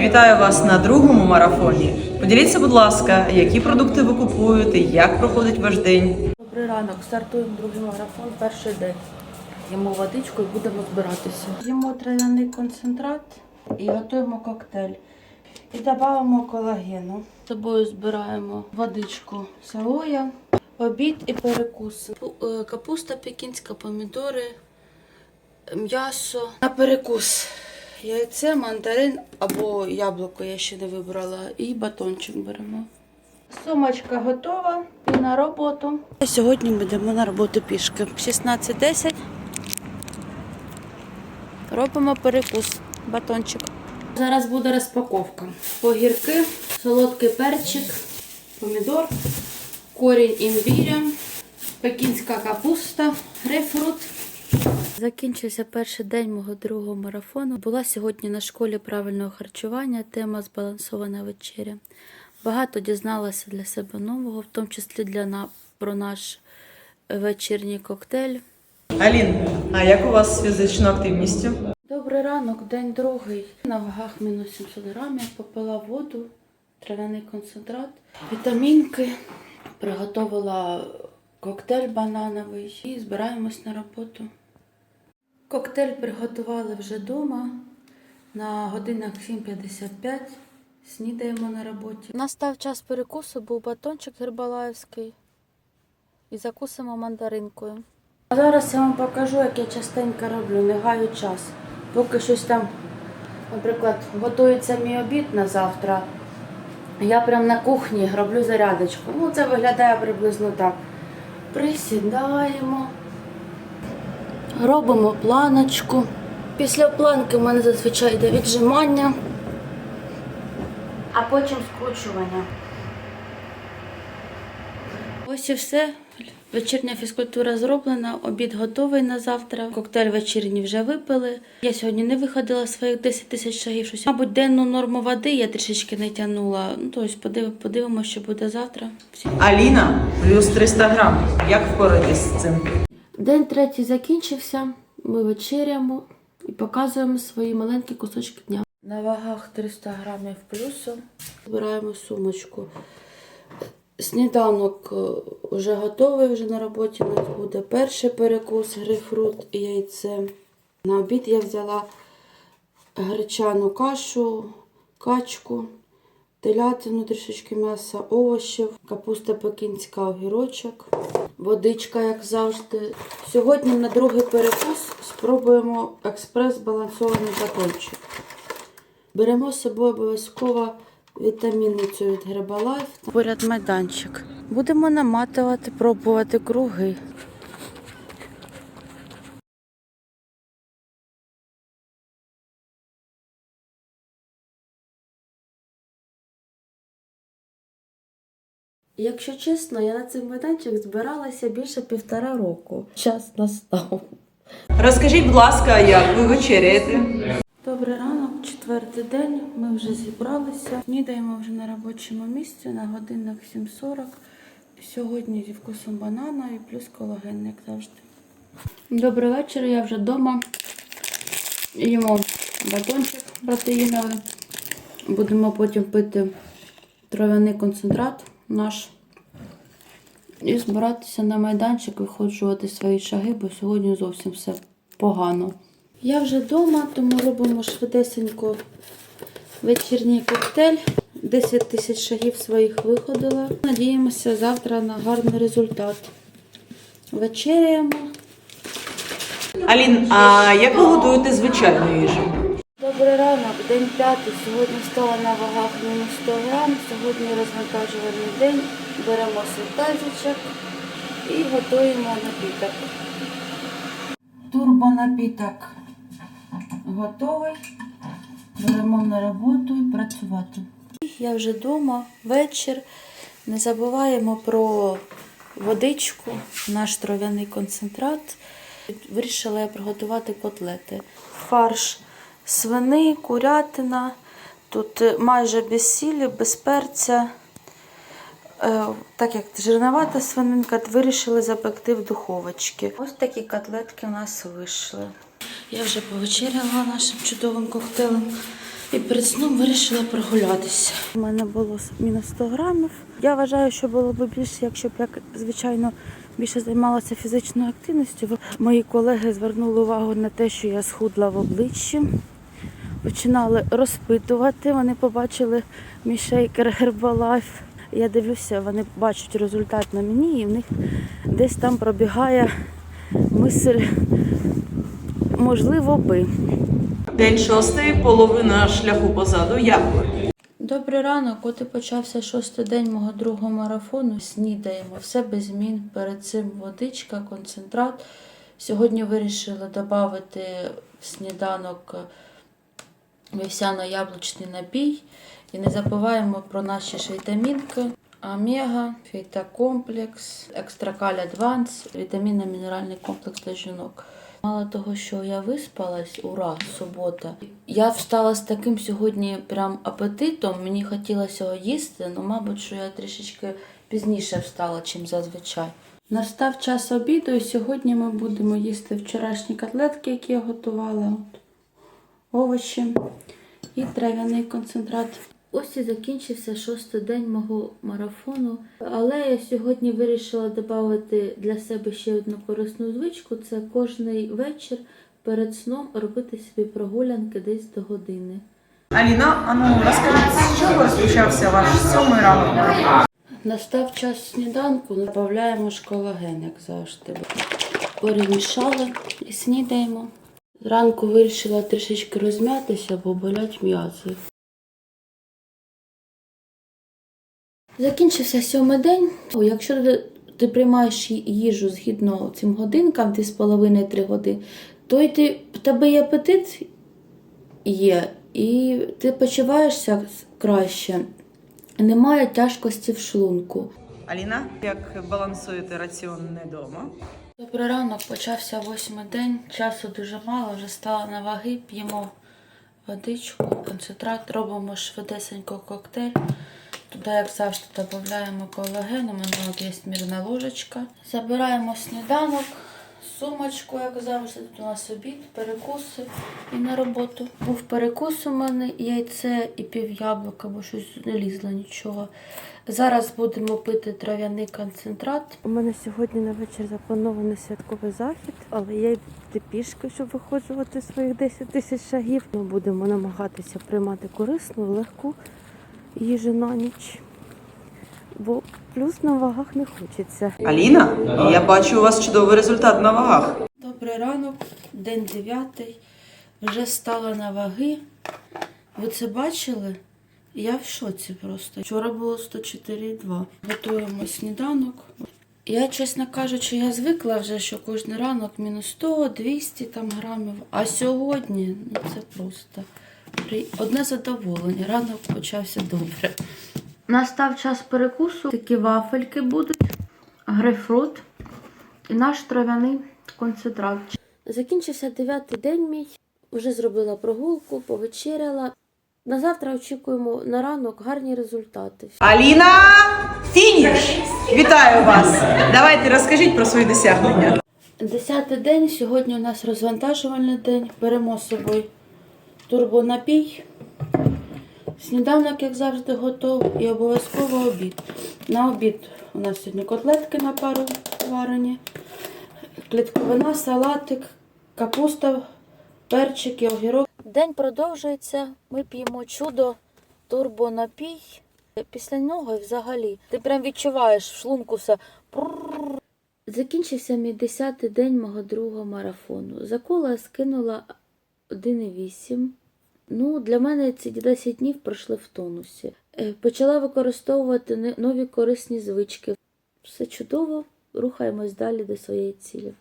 вітаю вас на другому марафоні. Поділіться, будь ласка, які продукти ви купуєте, як проходить ваш день. Добрий ранок, стартуємо другий марафон, перший день. Їмо водичку і будемо збиратися. Їмо трав'яний концентрат і готуємо коктейль. І додаємо колагену. З собою збираємо водичку салоя, обід і перекус. Е, Капуста пекінська, помідори, м'ясо. На перекус. Яйце, мандарин або яблуко я ще не вибрала. І батончик беремо. Сумочка готова і на роботу. Сьогодні ми йдемо на роботу пішки. 16.10. Робимо перекус, батончик. Зараз буде розпаковка. Огірки, солодкий перчик, помідор, корінь імбіря, пекінська капуста, грейпфрут. Закінчився перший день мого другого марафону. Була сьогодні на школі правильного харчування, тема збалансована вечеря. Багато дізналася для себе нового, в тому числі для на, про наш вечірній коктейль. Алін, а як у вас з фізичною активністю? Добрий ранок, день другий. На вагах мінус 700 грамів, попила воду, трав'яний концентрат, вітамінки, приготувала коктейль банановий і збираємось на роботу. Коктейль приготували вже вдома на годинах 7.55. Снідаємо на роботі. Настав час перекусу, був батончик гербалаївський і закусимо мандаринкою. А зараз я вам покажу, як я частенько роблю, не гаю час. Поки щось там, наприклад, готується мій обід на завтра, я прям на кухні роблю зарядочку. Ну, це виглядає приблизно так. Присідаємо, робимо планочку. Після планки в мене зазвичай йде віджимання, а потім скручування. Ось і все. Вечірня фізкультура зроблена, обід готовий на завтра. Коктейль вечірній вже випили. Я сьогодні не виходила своїх 10 тисяч шагів. Щось. Мабуть, денну норму води я трішечки не тягнула. Ну, тобто подив, подивимося, що буде завтра. Всім. Аліна, плюс 300 грам. Як впоратись з цим? День третій закінчився. Ми вечеряємо і показуємо свої маленькі кусочки дня. На вагах 300 грамів плюсу. Збираємо сумочку. Сніданок е, вже готовий, вже на роботі у нас буде перший перекус, грейпфрут і яйце. На обід я взяла гречану кашу, качку, телятину, трішечки м'яса, овочів, капуста пекінська, огірочок, водичка, як завжди. Сьогодні на другий перекус спробуємо експрес балансований батончик. Беремо з собою обов'язково вітамінницю від Herbalife. Поряд майданчик. Будемо наматувати, пробувати круги. Якщо чесно, я на цей майданчик збиралася більше півтора року. Час настав. Розкажіть, будь ласка, як ви вечеряєте? Добрий ранок, четвертий день. Ми вже зібралися. Снідаємо вже на робочому місці на годинах 7.40. Сьогодні зі вкусом банана і плюс колаген, як завжди. Добрий вечір, я вже вдома. Їмо батончик протеїновий. Будемо потім пити трав'яний концентрат наш. І збиратися на майданчик, виходжувати свої шаги, бо сьогодні зовсім все погано. Я вже вдома, тому робимо швидесенько вечірній коктейль. 10 тисяч шагів своїх виходила. Надіємося завтра на гарний результат. Вечеряємо. Алін, а як ви готуєте звичайну їжу? Добрий ранок, день п'ятий. Сьогодні стала на вагах мінус 100 грам. Сьогодні розвантажувальний день. Беремо свій і готуємо напіток. Турбонапіток готовий. Беремо на роботу і працювати. Я вже вдома, вечір. Не забуваємо про водичку, наш трав'яний концентрат. Вирішила я приготувати котлети. Фарш свини, курятина. Тут е, майже без сілі, без перця. Е, Так як жирновата свининка, вирішили запекти в духовочці. Ось такі котлетки у нас вийшли. Я вже повечеряла нашим чудовим коктейлем. І перед сном вирішила прогулятися. У мене було мінус 100 грамів. Я вважаю, що було б більше, якщо б я, звичайно, більше займалася фізичною активністю. Мої колеги звернули увагу на те, що я схудла в обличчі. Починали розпитувати. Вони побачили мій шейкер Herbalife. Я дивлюся, вони бачать результат на мені, і в них десь там пробігає мисль, можливо би. День шостий, половина шляху позаду. Як ви? Добрий ранок, от і почався шостий день мого другого марафону. Снідаємо, все без змін. Перед цим водичка, концентрат. Сьогодні вирішили додати в сніданок вівсяно-яблучний напій. І не забуваємо про наші ж вітамінки. Омега, фітокомплекс, екстракаль адванс, вітамінно-мінеральний комплекс для жінок. Мало того, що я виспалась, ура, субота. Я встала з таким сьогодні прям апетитом. Мені хотілося їсти, але, мабуть, що я трішечки пізніше встала, чим зазвичай. Настав час обіду, і сьогодні ми будемо їсти вчорашні котлетки, які я готувала. Овочі і трав'яний концентрат. Ось і закінчився шостий день мого марафону. Але я сьогодні вирішила додати для себе ще одну корисну звичку: це кожний вечір перед сном робити собі прогулянки десь до години. Аліна, а ну розкажіть, з чого розпочався ваш сьомий ранок? Настав час сніданку, додаємо ж колаген, як завжди. Перемішали і снідаємо. Зранку вирішила трішечки розм'ятися, бо болять м'язи. Закінчився сьомий день. Якщо ти, приймаєш їжу згідно цим годинкам, 2,5-3 години, то й ти, в тебе і апетит є, і ти почуваєшся краще. Немає тяжкості в шлунку. Аліна, як балансуєте раціон не вдома? Добрий ранок, почався восьмий день. Часу дуже мало, вже стала на ваги, п'ємо водичку, концентрат, робимо швидесенько коктейль. Туди, як завжди, додаємо колаген, у мене є мірна ложечка. Забираємо сніданок, сумочку, як завжди. Тут у нас обід, перекуси і на роботу. Був перекус у мене, яйце і пів яблука, бо щось не лізло нічого. Зараз будемо пити трав'яний концентрат. У мене сьогодні на вечір запланований святковий захід, але я йду пішки, щоб виходжувати своїх 10 тисяч шагів. Ми будемо намагатися приймати корисну, легку їжу на ніч. Бо плюс на вагах не хочеться. Аліна, я бачу у вас чудовий результат на вагах. Добрий ранок, день дев'ятий. Вже стала на ваги. Ви це бачили? Я в шоці просто. Вчора було 104,2. Готуємо сніданок. Я, чесно кажучи, я звикла вже, що кожен ранок мінус 100, 200 там грамів. А сьогодні ну це просто одне задоволення. Ранок почався добре. Настав час перекусу. Такі вафельки будуть, грейпфрут і наш трав'яний концентрат. Закінчився дев'ятий день мій. Вже зробила прогулку, повечеряла. На завтра очікуємо на ранок гарні результати. Аліна, фініш! Вітаю вас! Давайте розкажіть про свої досягнення. Десятий день. Сьогодні у нас розвантажувальний день. Беремо з собою турбонапій. Сніданок, як завжди, готов. І обов'язково обід. На обід у нас сьогодні котлетки на пару варені, клітковина, салатик, капуста, перчики, огірок. День продовжується. Ми п'ємо чудо, турбонапій. Після нього і взагалі ти прям відчуваєш в шлунку все. Закінчився мій 10-й день мого другого марафону. За коло я скинула 1,8. Ну, для мене ці 10 днів пройшли в тонусі. Е, Почала використовувати нові корисні звички. Все чудово, рухаємось далі до своєї цілі.